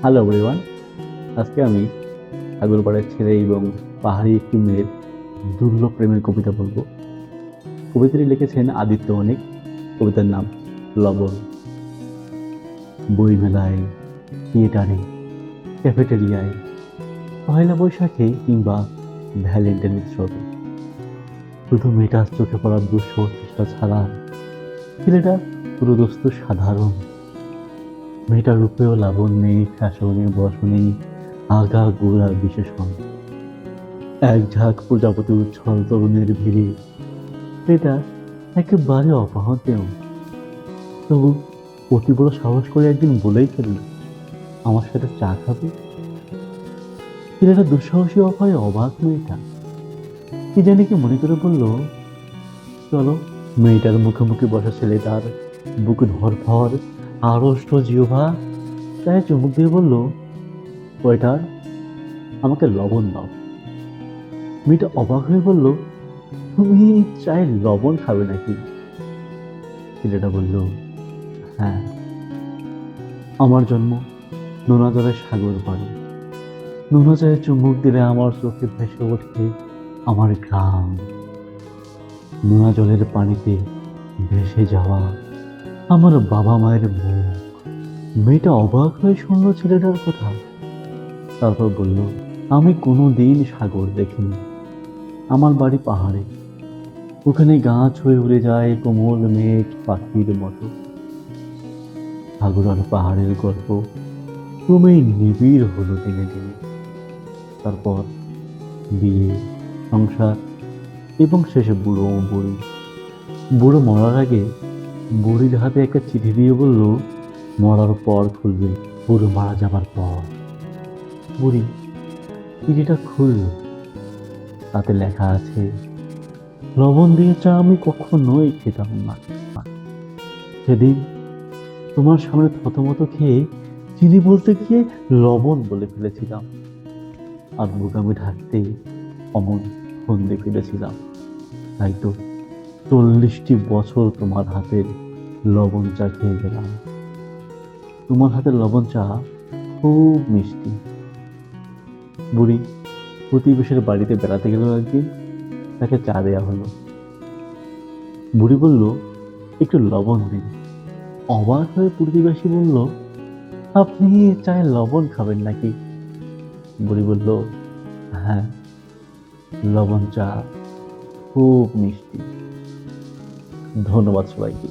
Hello everyone আজকে আমি সাগরপাড়ের ছেলে এবং পাহাড়ি একটি মেয়ের দুর্লভ প্রেমের কবিতা বলব। কবিতাটি লিখেছেন আদিত্য অনেক। কবিতার নাম লবণ। বইমেলায়, থিয়েটারে, ক্যাফেটেরিয়ায়, পয়লা বৈশাখে কিংবা ভ্যালেন্টাইন উৎসবে। শুধু মেয়েটার চোখে পড়ার দুঃসহ চেষ্টা ছাড়া ছেলেটা পুরোদস্ত সাধারণ। মেয়েটার রূপেও লাবণ্যে ফ্যাশনে বসনে আগা গোড়া বিশেষণ এক ঝাঁক প্রজাপতি উচ্ছল তরুণের ভিড়ে। এটা একেবারে অপাহতেও। তবু অতি বড় সাহস করে একদিন বলেই ফেলল, আমার সাথে চা খাবে? ছেলেটা দুঃসাহসী অভয়ে অবাক মেয়েটা। কি জানি কি মনে করে বলল, চলো, মেয়েটার মুখে মুখে বসা ছেলেটার বুক ধরফর আড়ষ্ট জিহ্বা? তাই চুমুক দিয়ে বলল, ওয়েটার, আমাকে লবণ দাও। মেয়েটা অবাক হয়ে বলল, তুমি চাই লবণ খাবে নাকি? ছেলেটা বলল হ্যাঁ আমার জন্ম নোনা জলের সাগর পাড়ে। নোনা জলে চুমুক দিলে আমার চোখে ভেসে ওঠে আমার গ্রাম নোনা জলের পানিতে ভেসে যাওয়া আমার বাবা মায়ের মুখ। মেয়েটা অবাক হয়ে শুনল ছেলেটার কথা। তারপর বলল, আমি কোনো দিন সাগর দেখিনি। আমার বাড়ি পাহাড়ে। ওখানে গাছ হয়ে উড়ে যায় কোমল মেঘ পাখির মতো। সাগর আর পাহাড়ের গল্প ক্রমেই নিবিড় হলো দিনে দিনে। তারপর বিয়ে, সংসার এবং শেষে বুড়ো বুড়ি। বুড়ো মরার আগে বুড়ির হাতে একটা চিঠি দিয়ে বলল, মরার পর খুলবে, বুড়ো মারা যাবার পর। বুড়ি চিঠিটা খুলল। তাতে লেখা আছে, লবণ দিয়ে চা আমি কখনোই খেতাম না। সেদিন তোমার সামনে থতমত খেয়ে চিনি বলতে গিয়ে লবণ বলে ফেলেছিলাম। আর বুকামি ঢাকতে অমন ফন্দি ফেলেছিলাম। তাই তো চল্লিশটি বছর তোমার হাতের লবণ চা খেয়ে গেলাম। তোমার হাতের লবণ চা খুব মিষ্টি। বুড়ি প্রতিবেশের বাড়িতে বেড়াতে গেল একদিন, তাকে চা দেওয়া হলো। বুড়ি বলল, একটু লবণ দিন। অবাক হয়ে প্রতিবেশী বলল, আপনি চায়ে লবণ খাবেন নাকি? বুড়ি বলল হ্যাঁ লবণ চা খুব মিষ্টি। ধন্যবাদ সবাইকে